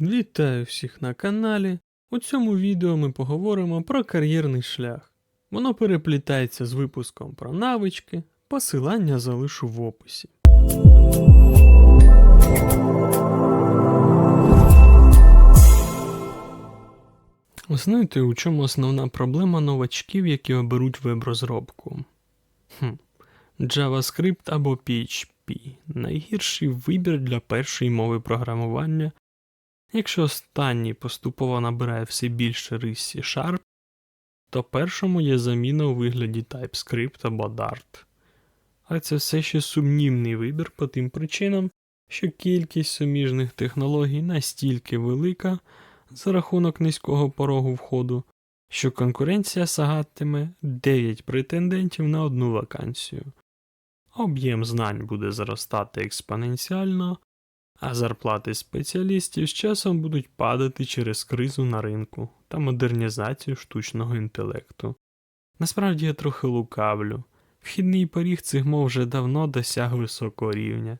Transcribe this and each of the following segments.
Вітаю всіх на каналі. У цьому відео ми поговоримо про кар'єрний шлях. Воно переплітається з випуском про навички, посилання залишу в описі. Знаєте, у чому основна проблема новачків, які оберуть веб-розробку? Хм. JavaScript або PHP найгірший вибір для першої мови програмування, Якщо останній поступово набирає все більше рис C-Sharp, то першому є заміна у вигляді TypeScript або Dart. Але це все ще сумнівний вибір по тим причинам, що кількість суміжних технологій настільки велика за рахунок низького порогу входу, що конкуренція сагатиме 9 претендентів на одну вакансію. Об'єм знань буде зростати експоненціально, а зарплати спеціалістів з часом будуть падати через кризу на ринку та модернізацію штучного інтелекту. Насправді я трохи лукавлю. Вхідний поріг цих мов вже давно досяг високого рівня.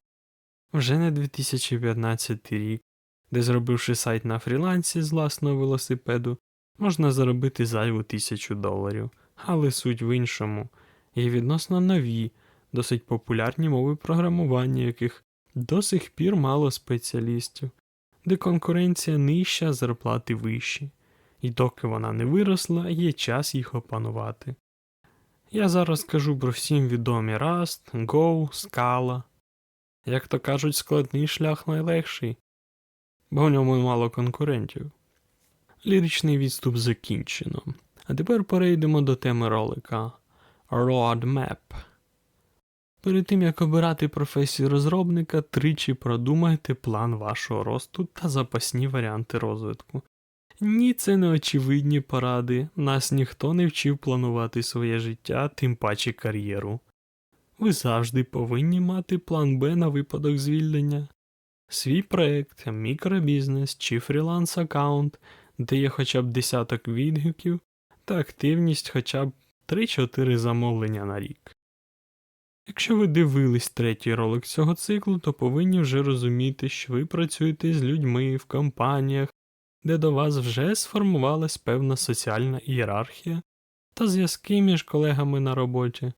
Вже не 2015 рік, де зробивши сайт на фрілансі з власного велосипеду, можна заробити зайву тисячу доларів, але суть в іншому є відносно нові, досить популярні мови програмування, яких до сих пір мало спеціалістів, де конкуренція нижча, зарплати вищі, і доки вона не виросла, є час їх опанувати. Я зараз кажу про всім відомі Rust, Go, Scala. Як то кажуть, складний шлях найлегший, бо в ньому мало конкурентів. Ліричний відступ закінчено. А тепер перейдемо до теми ролика Roadmap. Перед тим як обирати професію розробника, тричі продумайте план вашого росту та запасні варіанти розвитку. Ні, це не очевидні поради, нас ніхто не вчив планувати своє життя, тим паче кар'єру. Ви завжди повинні мати план Б на випадок звільнення, свій проект, мікробізнес чи фріланс аккаунт, де є хоча б десяток відгуків та активність хоча б 3-4 замовлення на рік. Якщо ви дивились третій ролик цього циклу, то повинні вже розуміти, що ви працюєте з людьми в компаніях, де до вас вже сформувалась певна соціальна ієрархія та зв'язки між колегами на роботі.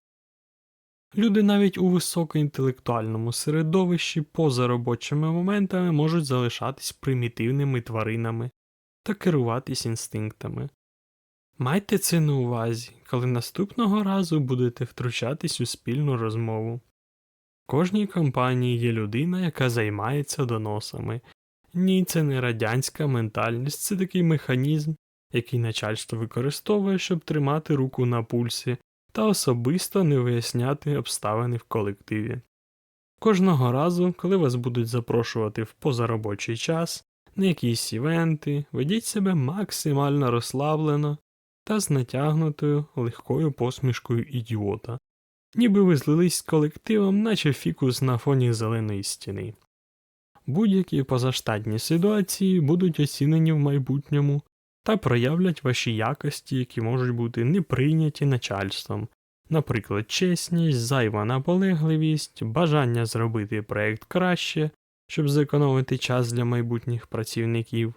Люди навіть у високоінтелектуальному середовищі поза робочими моментами можуть залишатись примітивними тваринами та керуватись інстинктами. Майте це на увазі, коли наступного разу будете втручатись у спільну розмову. В кожній компанії є людина, яка займається доносами. Ні, це не радянська ментальність, це такий механізм, який начальство використовує, щоб тримати руку на пульсі та особисто не виясняти обставини в колективі. Кожного разу, коли вас будуть запрошувати в позаробочий час, на якісь івенти, ведіть себе максимально розслаблено та з натягнутою легкою посмішкою ідіота, ніби ви злились з колективом, наче фікус на фоні зеленої стіни. Будь-які позаштатні ситуації будуть оцінені в майбутньому та проявлять ваші якості, які можуть бути не прийняті начальством, наприклад, чесність, зайва наполегливість, бажання зробити проект краще, щоб зекономити час для майбутніх працівників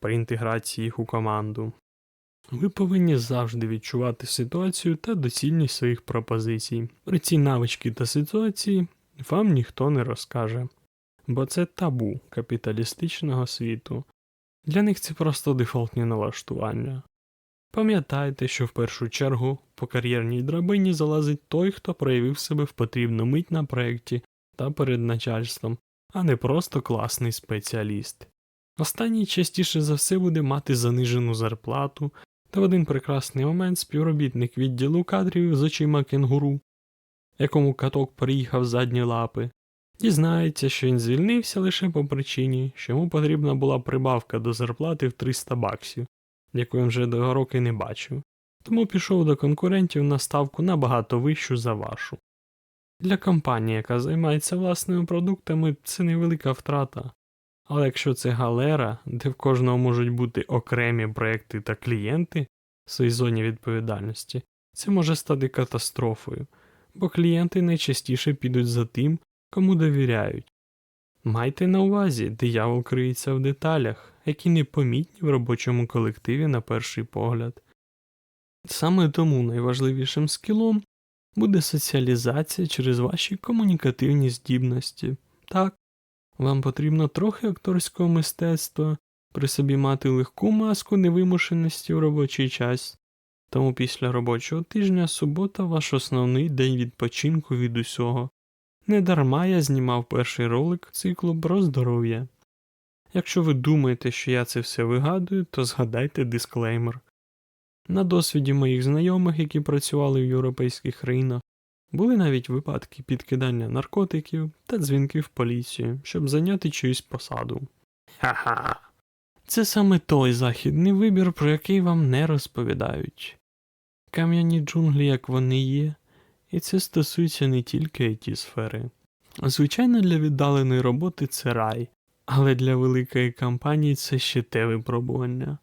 при інтеграції їх у команду. Ви повинні завжди відчувати ситуацію та доцільність своїх пропозицій. Про ці навички та ситуації вам ніхто не розкаже, бо це табу капіталістичного світу. Для них це просто дефолтні налаштування. Пам'ятайте, що в першу чергу по кар'єрній драбині залазить той, хто проявив себе в потрібну мить на проєкті та перед начальством, а не просто класний спеціаліст. Останній частіше за все буде мати занижену зарплату, та в один прекрасний момент співробітник відділу кадрів з очима кенгуру, якому каток приїхав задні лапи, дізнається, що він звільнився лише по причині, що йому потрібна була прибавка до зарплати в 300 баксів, яку він вже до роки не бачив, тому пішов до конкурентів на ставку набагато вищу за вашу. Для компанії, яка займається власними продуктами, це невелика втрата. Але якщо це галера, де в кожного можуть бути окремі проекти та клієнти в своїй зоні відповідальності, це може стати катастрофою, бо клієнти найчастіше підуть за тим, кому довіряють. Майте на увазі, диявол криється в деталях, які непомітні в робочому колективі на перший погляд. Саме тому найважливішим скілом буде соціалізація через ваші комунікативні здібності. Так, вам потрібно трохи акторського мистецтва, при собі мати легку маску невимушеності в робочий час. Тому після робочого тижня субота ваш основний день відпочинку від усього. Недарма я знімав перший ролик циклу про здоров'я. Якщо ви думаєте, що я це все вигадую, то згадайте дисклеймер. На досвіді моїх знайомих, які працювали в європейських країнах, були навіть випадки підкидання наркотиків та дзвінки в поліцію, щоб зайняти чиюсь посаду. Ха-ха. Це саме той західний вибір, про який вам не розповідають. Кам'яні джунглі, як вони є, і це стосується не тільки it сфери. Звичайно, для віддаленої роботи це рай, але для великої компанії це ще те випробування.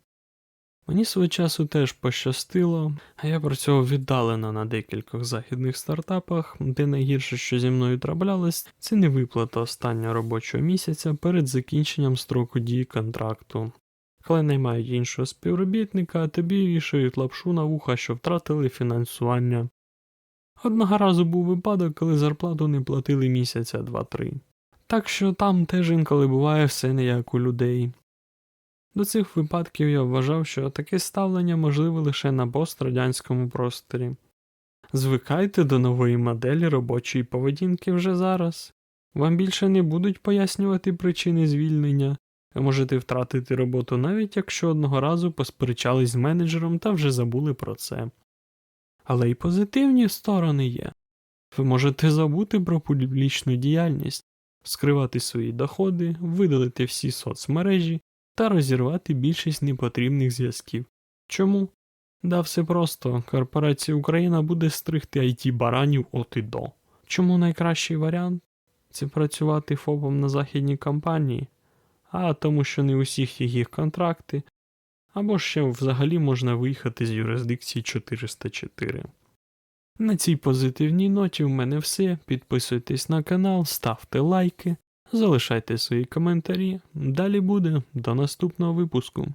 Мені свого часу теж пощастило, а я працював віддалено на декількох західних стартапах, де найгірше, що зі мною траплялось, це не виплата останнього робочого місяця перед закінченням строку дії контракту. Коли наймають іншого співробітника, тобі вішають лапшу на вуха, що втратили фінансування. Одного разу був випадок, коли зарплату не платили місяця два-три. Так що там теж інколи буває все не як у людей. До цих випадків я вважав, що таке ставлення можливе лише на пострадянському просторі. Звикайте до нової моделі робочої поведінки вже зараз. Вам більше не будуть пояснювати причини звільнення, ви можете втратити роботу навіть якщо одного разу посперечались з менеджером та вже забули про це. Але й позитивні сторони є. Ви можете забути про публічну діяльність, скривати свої доходи, видалити всі соцмережі та розірвати більшість непотрібних зв'язків. Чому? Да все просто, корпорація Україна буде стригти it баранів от і до. Чому найкращий варіант? Це працювати ФОПом на західній компанії, а тому, що не у всіх є їх контракти, або ще взагалі можна виїхати з юрисдикції 404. На цій позитивній ноті в мене все. Підписуйтесь на канал, ставте лайки, залишайте свої коментарі. Далі буде до наступного випуску.